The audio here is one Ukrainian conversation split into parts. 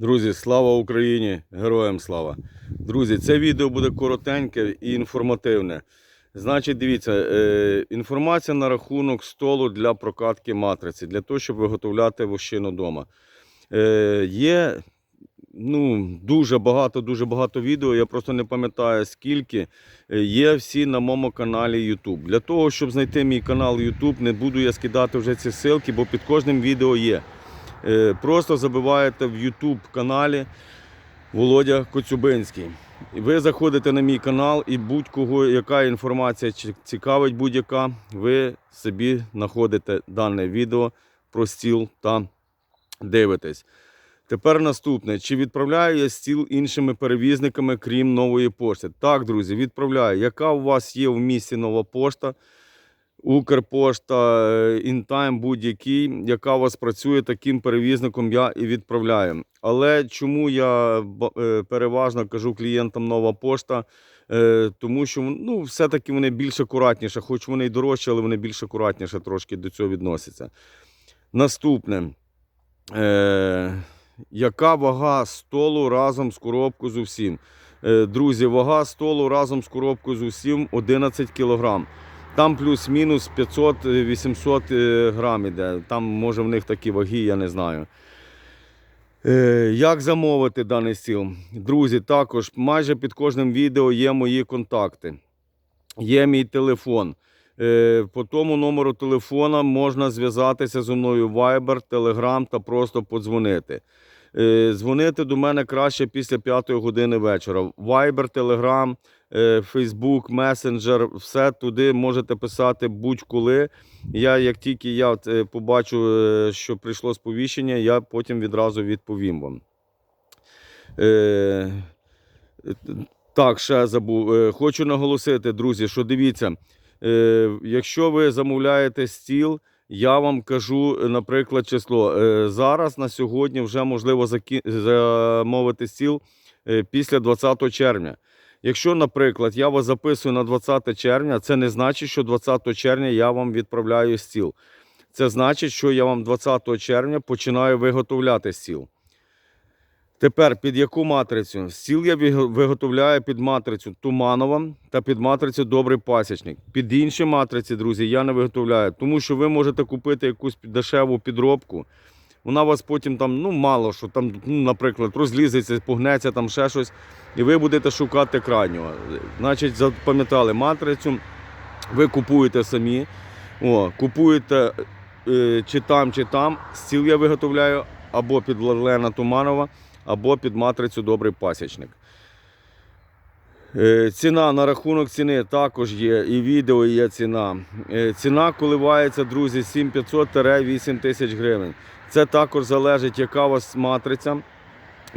Друзі, слава Україні! Героям слава! Друзі, це відео буде коротеньке і інформативне. Значить, дивіться, е, інформація на рахунок столу для прокатки матриці, для того, щоб виготовляти вощину вдома. Е, є ну, дуже багато, дуже багато відео. Я просто не пам'ятаю скільки. Е, Є всі на моєму каналі YouTube. Для того, щоб знайти мій канал YouTube, не буду я скидати вже ці ссылки, бо під кожним відео є. Е, Просто забиваєте в YouTube каналі Володя Коцюбинський. Ви заходите на мій канал і будь-кого, яка інформація цікавить будь-яка, ви собі знаходите дане відео про стіл та дивитесь. Тепер наступне. Чи відправляю я стіл іншими перевізниками, крім нової пошти? Так, друзі, відправляю. Яка у вас є в місті нова пошта? Укрпошта, е, інтайм будь-який, яка у вас працює таким перевізником, я і відправляю. Але чому я е, переважно кажу клієнтам нова пошта? Е, Тому що ну, все-таки вони більш акуратніше, хоч вони й дорожчі, але вони більш акуратніше трошки до цього відносяться. Наступне. Е, яка вага столу разом з коробкою з усім? Друзі, вага столу разом з коробкою з усім 11 кг. Там плюс-мінус 500-800 е, грам іде. Там, може, в них такі ваги, я не знаю. Е, Як замовити даний стіл? Друзі, також майже під кожним відео є мої контакти. Є мій телефон. Е, По тому номеру телефона можна зв'язатися зі мною Viber, Telegram та просто подзвонити. Е, Дзвонити до мене краще після 5 години вечора. Viber, Telegram, е, Facebook, Messenger, все туди можете писати будь-коли. Я, як тільки я е, побачу, е, що прийшло сповіщення, я потім відразу відповім вам. Е, Так, ще забув. Е, Хочу наголосити, друзі, що дивіться, е, якщо ви замовляєте стіл, я вам кажу, е, наприклад, число. Е, Зараз на сьогодні вже можливо замовити стіл е, після 20 червня. Якщо, наприклад, я вас записую на 20 червня, це не значить, що 20 червня я вам відправляю стіл. Це значить, що я вам 20 червня починаю виготовляти стіл. Тепер під яку матрицю? Стіл я виготовляю під матрицю Туманова та під матрицю Добрий пасічник. Під інші матриці, друзі, я не виготовляю, тому що ви можете купити якусь дешеву підробку. Вона вас потім там, ну мало що, там, ну, наприклад, розлізеться, погнеться, там ще щось, і ви будете шукати крайнього. Значить, запам'ятали матрицю, ви купуєте самі, о, купуєте е, чи там, чи там. Стіл я виготовляю або під Лена Туманова, або під матрицю Добрий пасічник. Е, Ціна на рахунок ціни також є, і відео є ціна. Е, Ціна коливається, друзі, 7500-8 тисяч гривень. Це також залежить, яка у вас матриця,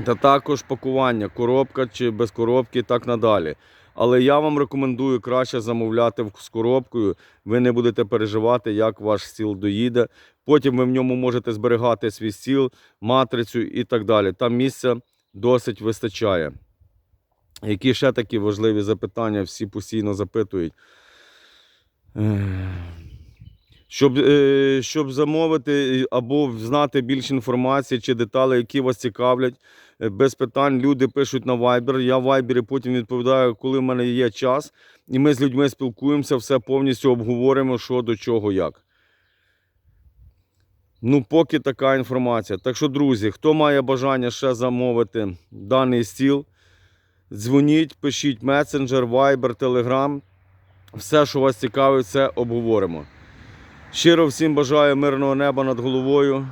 та також пакування, коробка чи без коробки, і так надалі. Але я вам рекомендую краще замовляти з коробкою. Ви не будете переживати, як ваш стіл доїде. Потім ви в ньому можете зберігати свій стіл, матрицю і так далі. Там місця досить вистачає. Які ще такі важливі запитання всі постійно запитують. Щоб, е, щоб замовити або знати більше інформації чи деталі, які вас цікавлять, е, без питань люди пишуть на Viber. Я в Viber потім відповідаю, коли в мене є час. І ми з людьми спілкуємося, все повністю обговоримо, що до чого, як. Ну, поки така інформація. Так що, друзі, хто має бажання ще замовити даний стіл, дзвоніть, пишіть месенджер, вайбер, телеграм. Все, що вас цікавить, все обговоримо. Щиро всім бажаю мирного неба над головою,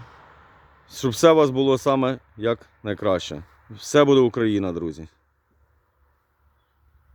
щоб все у вас було саме як найкраще. Все буде Україна, друзі.